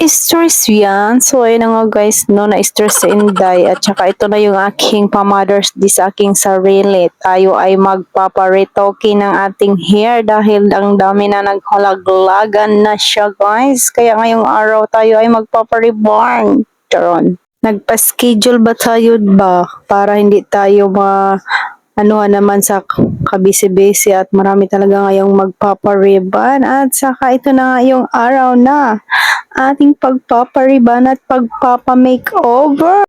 Stress yan. So, ayun na nga guys, no, na-stress si Inday. At saka ito na yung aking pa-Mother's Day sa aking sarili. Tayo ay magpaparetoke ng ating hair dahil ang dami na naghalaglagan na siya guys. Kaya ngayong araw tayo ay magpapareborn. Charon. Nagpa-schedule ba tayo ba? Para hindi tayo ma ano naman sa kabisi-bisi at marami talaga ngayong magpapariban at saka ito na nga yung araw na ating pagpapariban at pagpapamakeover.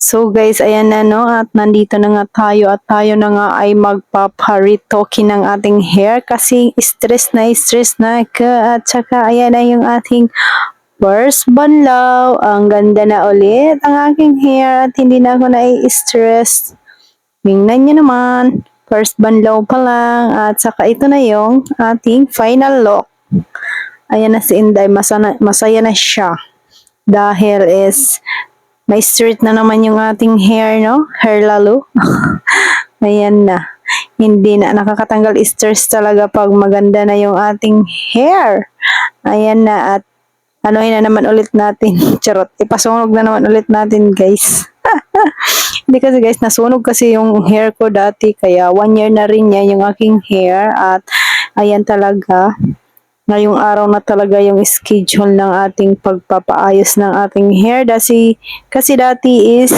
So guys, ayan na no at nandito na nga tayo at tayo na nga ay magpaparitoke ng ating hair kasi stress na stress na ka at saka ayan na yung ating first banlaw. Ang ganda na ulit ang aking hair at hindi na ako na-stress. Tingnan nyo naman, first banlaw pa lang at saka ito na yung ating final look. Ayan na si Inday, masana, masaya na siya. Dahil is, may straight na naman yung ating hair, no? Hair lalo. Ayan na. Hindi na nakakatanggal stress talaga pag maganda na yung ating hair. Ayan na at ano na naman ulit natin. Charot. Ipasunog na naman ulit natin, guys. Hindi kasi guys, nasunog kasi yung hair ko dati. Kaya one year na rin niya yung aking hair. At ayan talaga. Ngayong araw na talaga yung schedule ng ating pagpapaayos ng ating hair. Kasi, kasi dati is,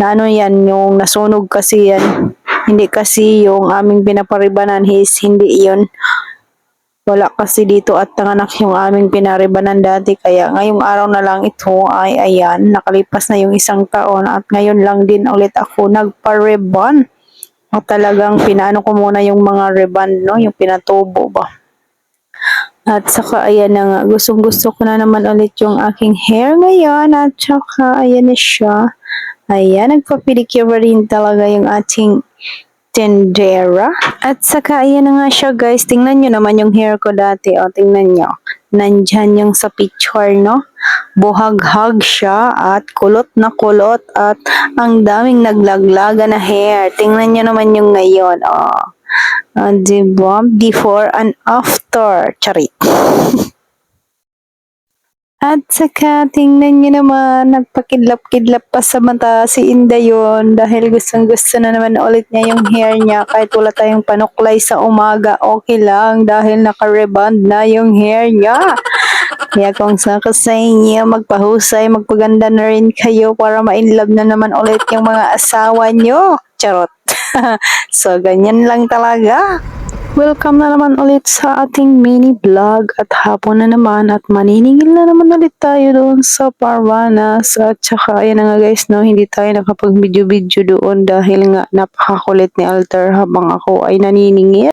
na ano yan, yung nasunog kasi yan. Hindi kasi yung aming pinaparibanan is hindi yun. Wala kasi dito at nanganak yung aming pinaribanan dati kaya ngayong araw na lang ito ay ayan, nakalipas na yung isang taon at ngayon lang din ulit ako nagpa-ribbon. At talagang pinaano ko muna yung mga ribbon, no? Yung pinatubo ba. At saka ayan na nga, gustong gusto ko na naman ulit yung aking hair ngayon at saka ayan na siya. Ayan, nagpa-pedicure rin talaga yung ating tendera. At saka, ayan na nga siya guys. Tingnan nyo naman yung hair ko dati. O, tingnan nyo. Nandyan yung sa picture, no? Buhag-hag siya at kulot na kulot at ang daming naglaglaga na hair. Tingnan nyo naman yung ngayon. O, uh, diba? Before and after. Charit. At saka, tingnan niyo naman, nagpakidlap-kidlap pa sa mata si Inda yun dahil gustong gusto na naman ulit niya yung hair niya kahit wala tayong panuklay sa umaga, okay lang dahil naka-rebond na yung hair niya. Kaya kung sa ko sa inyo, magpahusay, magpaganda na rin kayo para ma-inlove na naman ulit yung mga asawa niyo. Charot. so, ganyan lang talaga. Welcome na naman ulit sa ating mini vlog at hapon na naman at maniningil na naman ulit tayo doon sa Parvanas at saka ayan na nga guys no hindi tayo nakapag video video doon dahil nga napakakulit ni Alter habang ako ay naniningil.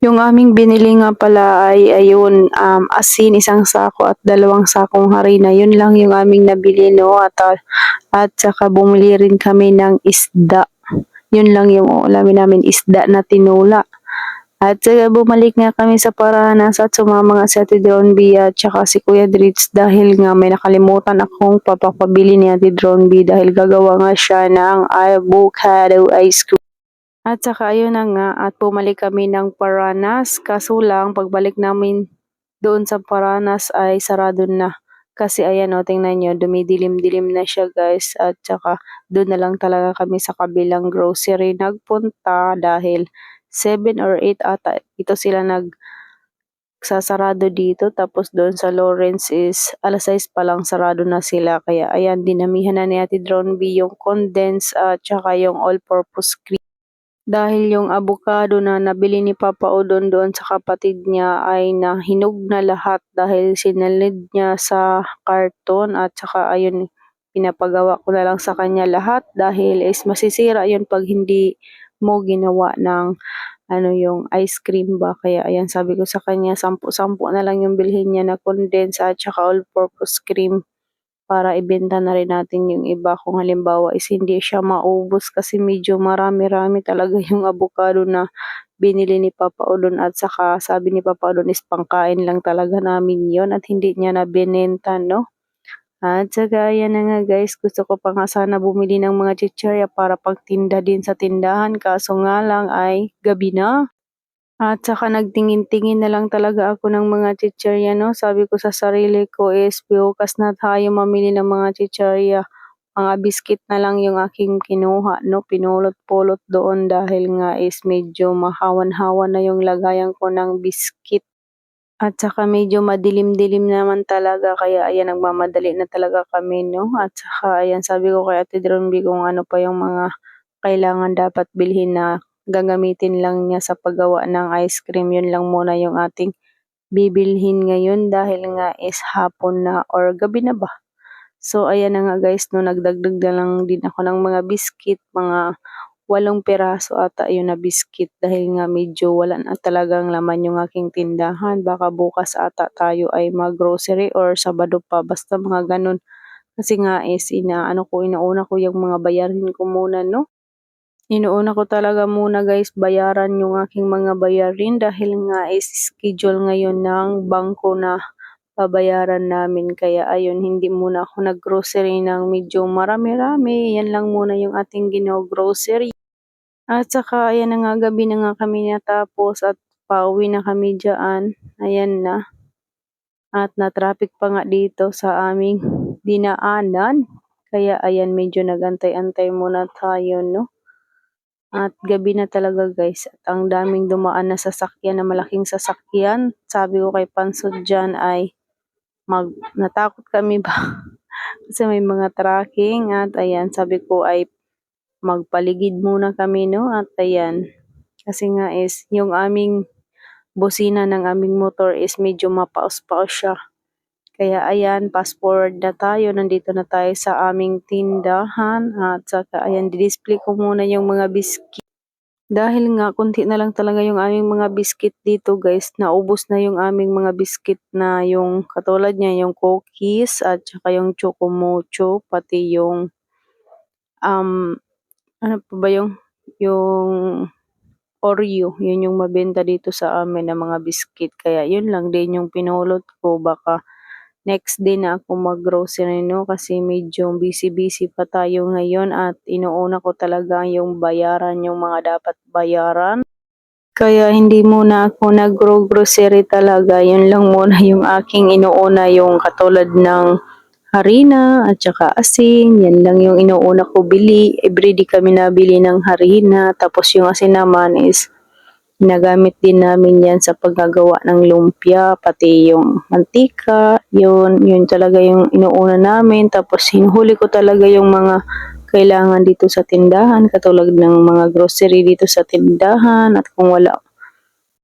Yung aming binili nga pala ay ayun um, asin isang sako at dalawang sakong harina yun lang yung aming nabili no at, at saka bumili rin kami ng isda yun lang yung ulamin namin isda na tinula. At uh, bumalik nga kami sa Paranas at sumama nga si Ate Drone B at saka si Kuya Dritz dahil nga may nakalimutan akong papapabili ni Ate Drone B dahil gagawa nga siya ng avocado ice cream. At saka ayun na nga at bumalik kami ng Paranas kaso lang pagbalik namin doon sa Paranas ay sarado na. Kasi ayan o, tingnan nyo, dumidilim-dilim na siya guys. At saka doon na lang talaga kami sa kabilang grocery nagpunta dahil 7 or 8 ata. Ito sila nag sasarado dito. Tapos doon sa Lawrence is alas 6 pa lang sarado na sila. Kaya ayan dinamihan na ni Ate Drone B yung condense at uh, tsaka yung all-purpose cream. Dahil yung avocado na nabili ni Papa Odon doon sa kapatid niya ay nahinog na lahat dahil sinalid niya sa karton at saka ayun pinapagawa ko na lang sa kanya lahat dahil is masisira yun pag hindi mo ginawa ng ano yung ice cream ba. Kaya ayan sabi ko sa kanya, sampu-sampu na lang yung bilhin niya na condense at saka all-purpose cream para ibenta na rin natin yung iba kung halimbawa is hindi siya maubos kasi medyo marami-rami talaga yung avocado na binili ni Papa Odon at saka sabi ni Papa Odon is pangkain lang talaga namin yon at hindi niya na binenta no. At saka yan na nga guys, gusto ko pa nga sana bumili ng mga chichirya para pagtinda din sa tindahan kaso nga lang ay gabi na. At saka nagtingin-tingin na lang talaga ako ng mga chichirya, no? Sabi ko sa sarili ko is, bukas na tayo mamili ng mga chichirya. Mga biskit na lang yung aking kinuha, no? Pinulot-pulot doon dahil nga is medyo mahawan-hawan na yung lagayan ko ng biskit. At saka medyo madilim-dilim naman talaga kaya ayan nagmamadali na talaga kami no. At saka ayan sabi ko kay Ate Dronby kung ano pa yung mga kailangan dapat bilhin na gagamitin lang niya sa paggawa ng ice cream. Yun lang muna yung ating bibilhin ngayon dahil nga is hapon na or gabi na ba. So ayan na nga guys no nagdagdag na lang din ako ng mga biscuit, mga walong peraso ata yun na biscuit dahil nga medyo wala na talagang laman yung aking tindahan. Baka bukas ata tayo ay mag-grocery or Sabado pa. Basta mga ganun. Kasi nga is inaano ko, inauna ko yung mga bayarin ko muna no. Inuuna ko talaga muna guys bayaran yung aking mga bayarin dahil nga is schedule ngayon ng bangko na babayaran namin. Kaya ayun, hindi muna ako nag-grocery ng medyo marami-rami. Yan lang muna yung ating gino-grocery. At saka ayan na nga gabi na nga kami natapos at pauwi na kami dyan. Ayan na. At na-traffic pa nga dito sa aming dinaanan. Kaya ayan medyo nagantay-antay muna tayo no. At gabi na talaga guys. At ang daming dumaan na sasakyan na malaking sasakyan. Sabi ko kay Pansod dyan ay mag, natakot kami ba? Kasi may mga tracking at ayan sabi ko ay magpaligid muna kami no at ayan. Kasi nga is yung aming busina ng aming motor is medyo mapaos-paos siya. Kaya ayan, fast forward na tayo. Nandito na tayo sa aming tindahan. At saka ayan, display ko muna yung mga biscuit. Dahil nga, kunti na lang talaga yung aming mga biscuit dito guys. Naubos na yung aming mga biscuit na yung katulad niya, yung cookies at saka yung chocomocho, pati yung um, ano pa ba yung, yung Oreo. Yun yung mabenta dito sa amin na mga biscuit. Kaya yun lang din yung pinulot ko. Baka next day na ako mag-grocery no kasi medyo busy-busy pa tayo ngayon at inuuna ko talaga yung bayaran yung mga dapat bayaran. Kaya hindi muna ako nag-grocery talaga. Yun lang muna yung aking inuuna yung katulad ng harina at saka asin. Yan lang yung inuuna ko bili. Everyday kami nabili ng harina. Tapos yung asin naman is Ginagamit din namin yan sa paggagawa ng lumpia, pati yung mantika, yun, yun talaga yung inuuna namin. Tapos hinuhuli ko talaga yung mga kailangan dito sa tindahan, katulad ng mga grocery dito sa tindahan, at kung wala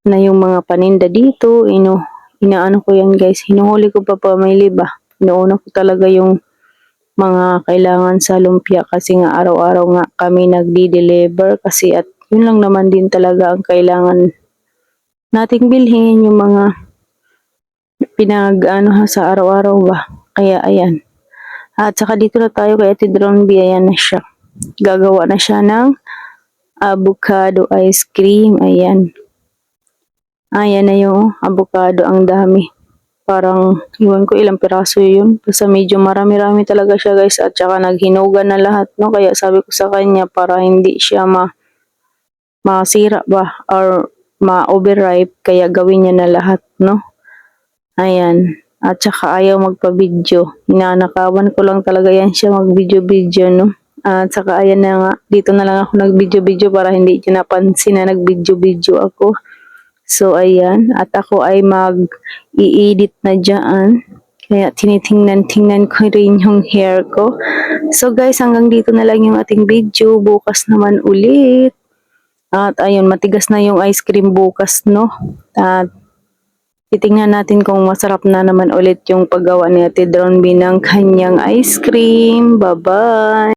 na yung mga paninda dito, ino, inaano ko yan guys, hinuhuli ko pa pamili ba? Inuuna ko talaga yung mga kailangan sa lumpia kasi nga araw-araw nga kami nagdi-deliver kasi at yun lang naman din talaga ang kailangan nating bilhin yung mga pinag ano sa araw-araw ba. Kaya ayan. At saka dito na tayo kay Ate ayan na siya. Gagawa na siya ng avocado ice cream. Ayan. Ayan na yung avocado, ang dami. Parang, iwan ko ilang piraso yun. Basta medyo marami-rami talaga siya guys. At saka naghinugan na lahat, no? Kaya sabi ko sa kanya, para hindi siya ma masira ba or ma-overripe kaya gawin niya na lahat, no? Ayan. At saka ayaw magpa-video. Hinanakawan ko lang talaga yan siya mag-video-video, no? At saka ayan na nga, dito na lang ako nag-video-video para hindi niya napansin na nag-video-video ako. So, ayan. At ako ay mag-i-edit na dyan. Kaya tinitingnan-tingnan ko rin yung hair ko. So, guys, hanggang dito na lang yung ating video. Bukas naman ulit. At ayun, matigas na yung ice cream bukas, no? At titingnan natin kung masarap na naman ulit yung paggawa ni Ate Dronby ng kanyang ice cream. Bye-bye!